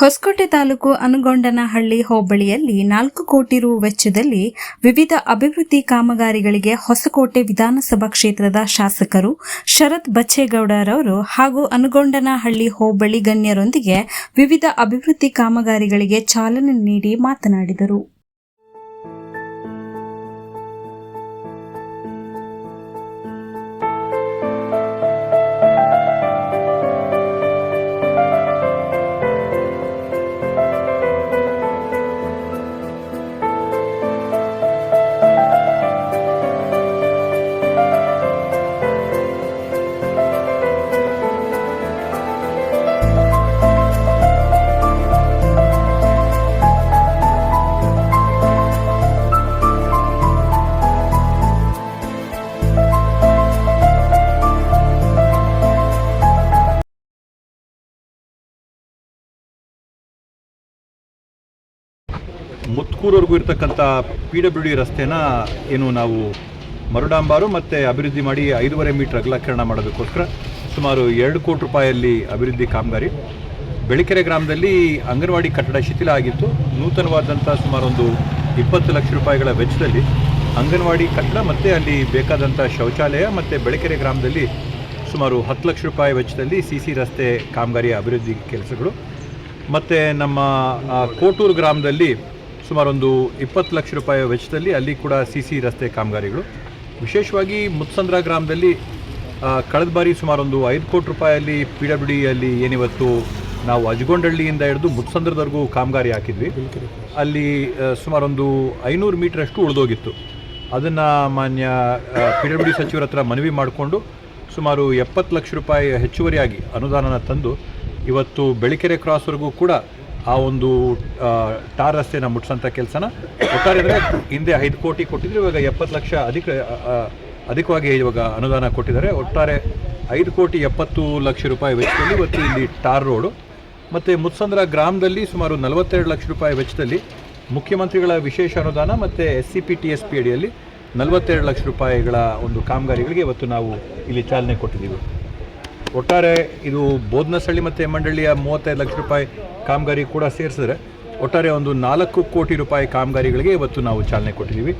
ಹೊಸಕೋಟೆ ತಾಲೂಕು ಅನುಗೊಂಡನಹಳ್ಳಿ ಹೋಬಳಿಯಲ್ಲಿ ನಾಲ್ಕು ಕೋಟಿ ರು ವೆಚ್ಚದಲ್ಲಿ ವಿವಿಧ ಅಭಿವೃದ್ಧಿ ಕಾಮಗಾರಿಗಳಿಗೆ ಹೊಸಕೋಟೆ ವಿಧಾನಸಭಾ ಕ್ಷೇತ್ರದ ಶಾಸಕರು ಶರತ್ ಬಚ್ಚೇಗೌಡರವರು ಹಾಗೂ ಅನುಗೊಂಡನಹಳ್ಳಿ ಹೋಬಳಿ ಗಣ್ಯರೊಂದಿಗೆ ವಿವಿಧ ಅಭಿವೃದ್ಧಿ ಕಾಮಗಾರಿಗಳಿಗೆ ಚಾಲನೆ ನೀಡಿ ಮಾತನಾಡಿದರು. ಮುತ್ಕೂರವರೆಗೂ ಇರ್ತಕ್ಕಂಥ ಪಿ ಡಬ್ಲ್ಯೂ ಡಿ ರಸ್ತೆನ ಏನು ನಾವು ಮರುಡಾಂಬಾರು ಮತ್ತು ಅಭಿವೃದ್ಧಿ ಮಾಡಿ ಐದೂವರೆ ಮೀಟರ್ ಅಗಲಕರಣ ಮಾಡೋದಕ್ಕೋಸ್ಕರ ಸುಮಾರು ಎರಡು ಕೋಟಿ ರೂಪಾಯಲ್ಲಿ ಅಭಿವೃದ್ಧಿ ಕಾಮಗಾರಿ. ಬೆಳಿಕೆರೆ ಗ್ರಾಮದಲ್ಲಿ ಅಂಗನವಾಡಿ ಕಟ್ಟಡ ಶಿಥಿಲ ಆಗಿತ್ತು. ನೂತನವಾದಂಥ ಸುಮಾರು ಒಂದು ಇಪ್ಪತ್ತು ಲಕ್ಷ ರೂಪಾಯಿಗಳ ವೆಚ್ಚದಲ್ಲಿ ಅಂಗನವಾಡಿ ಕಟ್ಟಡ ಮತ್ತು ಅಲ್ಲಿ ಬೇಕಾದಂಥ ಶೌಚಾಲಯ ಮತ್ತು ಬೆಳಕೆರೆ ಗ್ರಾಮದಲ್ಲಿ ಸುಮಾರು ಹತ್ತು ಲಕ್ಷ ರೂಪಾಯಿ ವೆಚ್ಚದಲ್ಲಿ ಸಿ ಸಿ ರಸ್ತೆ ಕಾಮಗಾರಿಯ ಅಭಿವೃದ್ಧಿ ಕೆಲಸಗಳು. ಮತ್ತು ನಮ್ಮ ಕೋಟೂರು ಗ್ರಾಮದಲ್ಲಿ ಸುಮಾರೊಂದು ಇಪ್ಪತ್ತು ಲಕ್ಷ ರೂಪಾಯಿ ವೆಚ್ಚದಲ್ಲಿ ಅಲ್ಲಿ ಕೂಡ ಸಿ ಸಿ ರಸ್ತೆ ಕಾಮಗಾರಿಗಳು. ವಿಶೇಷವಾಗಿ ಮುತ್ಸಂದ್ರ ಗ್ರಾಮದಲ್ಲಿ ಕಳೆದ ಬಾರಿ ಸುಮಾರೊಂದು ಐದು ಕೋಟಿ ರೂಪಾಯಲ್ಲಿ ಪಿ ಡಬ್ಲ್ಯೂ ಡಿಯಲ್ಲಿ ಏನಿವತ್ತು ನಾವು ಅಜಗೊಂಡಳ್ಳಿಯಿಂದ ಹಿಡಿದು ಮುತ್ಸಂದ್ರದವರೆಗೂ ಕಾಮಗಾರಿ ಹಾಕಿದ್ವಿ. ಅಲ್ಲಿ ಸುಮಾರೊಂದು ಐನೂರು ಮೀಟ್ರಷ್ಟು ಉಳಿದೋಗಿತ್ತು. ಅದನ್ನು ಮಾನ್ಯ ಪಿ ಡಬ್ಲ್ಯೂ ಡಿ ಸಚಿವರ ಹತ್ರ ಮನವಿ ಮಾಡಿಕೊಂಡು ಸುಮಾರು ಎಪ್ಪತ್ತು ಲಕ್ಷ ರೂಪಾಯಿ ಹೆಚ್ಚುವರಿಯಾಗಿ ಅನುದಾನನ ತಂದು ಇವತ್ತು ಬೆಳಿಕೆರೆ ಕ್ರಾಸ್ವರೆಗೂ ಕೂಡ ಆ ಒಂದು ಟಾರ್ ರಸ್ತೆನ ಮುಟ್ಸೋಂಥ ಕೆಲಸನ ಒಟ್ಟಾರೆ ಅಂದರೆ ಹಿಂದೆ ಐದು ಕೋಟಿ ಕೊಟ್ಟಿದ್ರು, ಇವಾಗ ಎಪ್ಪತ್ತು ಲಕ್ಷ ಅಧಿಕ ಅಧಿಕವಾಗಿ ಇವಾಗ ಅನುದಾನ ಕೊಟ್ಟಿದ್ದಾರೆ. ಒಟ್ಟಾರೆ ಐದು ಕೋಟಿ ಎಪ್ಪತ್ತು ಲಕ್ಷ ರೂಪಾಯಿ ವೆಚ್ಚದಲ್ಲಿ ಇವತ್ತು ಇಲ್ಲಿ ಟಾರ್ ರೋಡು. ಮತ್ತು ಮುತ್ಸಂದ್ರ ಗ್ರಾಮದಲ್ಲಿ ಸುಮಾರು ನಲವತ್ತೆರಡು ಲಕ್ಷ ರೂಪಾಯಿ ವೆಚ್ಚದಲ್ಲಿ ಮುಖ್ಯಮಂತ್ರಿಗಳ ವಿಶೇಷ ಅನುದಾನ ಮತ್ತು S C P T S P ಅಡಿಯಲ್ಲಿ ನಲವತ್ತೆರಡು ಲಕ್ಷ ರೂಪಾಯಿಗಳ ಒಂದು ಕಾಮಗಾರಿಗಳಿಗೆ ಇವತ್ತು ನಾವು ಇಲ್ಲಿ ಚಾಲನೆ ಕೊಟ್ಟಿದ್ದೀವಿ. ಒಟ್ಟಾರೆ ಇದು ಬೋಧನಸಳ್ಳಿ ಮತ್ತು ಮಂಡಳಿಯ ಮೂವತ್ತೈದು ಲಕ್ಷ ರೂಪಾಯಿ ಕಾಮಗಾರಿ ಕೂಡ ಸೇರಿಸಿದ್ರೆ ಒಟ್ಟಾರೆ ಒಂದು ನಾಲ್ಕು ಕೋಟಿ ರೂಪಾಯಿ ಕಾಮಗಾರಿಗಳಿಗೆ ಇವತ್ತು ನಾವು ಚಾಲನೆ ಕೊಟ್ಟಿದ್ದೀವಿ.